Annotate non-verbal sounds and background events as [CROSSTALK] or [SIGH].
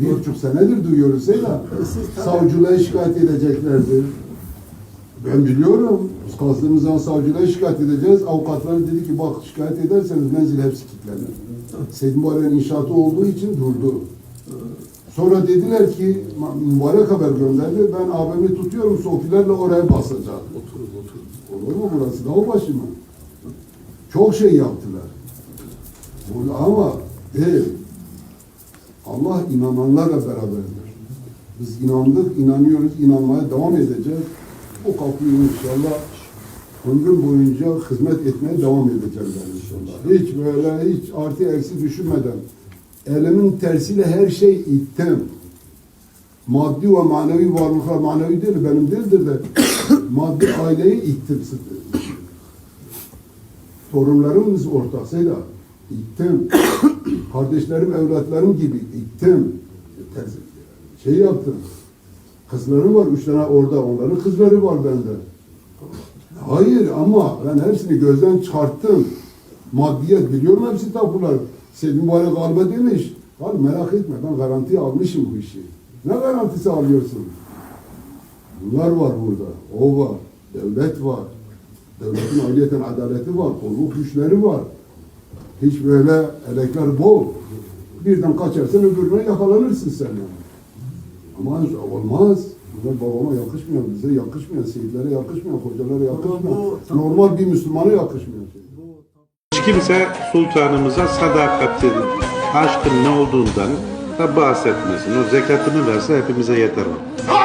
Bir buçuk senedir duyuyoruz Seyla. Savcılığa şikayet edeceklerdi. Ben biliyorum. Biz kaldığımız zaman savcılığa şikayet edeceğiz. Avukatlar dedi ki bak şikayet ederseniz menzil hepsi kilitlenir. Seyyid Mübarek'in inşaatı olduğu için durdu. Sonra dediler ki "Ma- mübarek haber gönderdi. Ben abimi tutuyorum sofilerle oraya basacak. Oturun oturun. Olur mu burası? Dağ başı mı? Çok şey yaptılar. Ama değil. Allah inananlarla beraberdir. Biz inandık, inanıyoruz, inanmaya devam edeceğiz. O kapıyı inşallah ömrüm boyunca hizmet etmeye devam edeceğim ben inşallah. Hiç böyle, hiç artı eksi düşünmeden. Elimin tersiyle her şey ittim. Maddi ve manevi varlıklar, manevi değil, benim değildir de [COUGHS] maddi aileyi ittim. Torunlarımız ortasıyla ittim. [COUGHS] Kardeşlerim, evlatlarım gibi ittim. Şey yaptım. Kızlarım var, üç tane orada, onların kızları var bende. Hayır ama ben hepsini gözden çıkarttım. Maddiyet biliyorum hepsi tapular. Seyyid Mübarek galiba demiş. Al merak etme ben garanti almışım bu işi. Ne garantisi alıyorsun? Bunlar var burada. O var. Devlet var. Devletin ayrıyeten adaleti var. Kolluk güçleri var. Hiç böyle elekler bol. Birden kaçarsın öbürüne yakalanırsın sen. Ama olmaz. Bunlar babama yakışmıyor, bize yakışmıyor, seyitlere yakışmıyor, hocalara yakışmıyor. Normal bir Müslümana yakışmıyor. Hiç kimse sultanımıza sadakatin, aşkın ne olduğundan da bahsetmesin. O zekatını verse hepimize yeter o.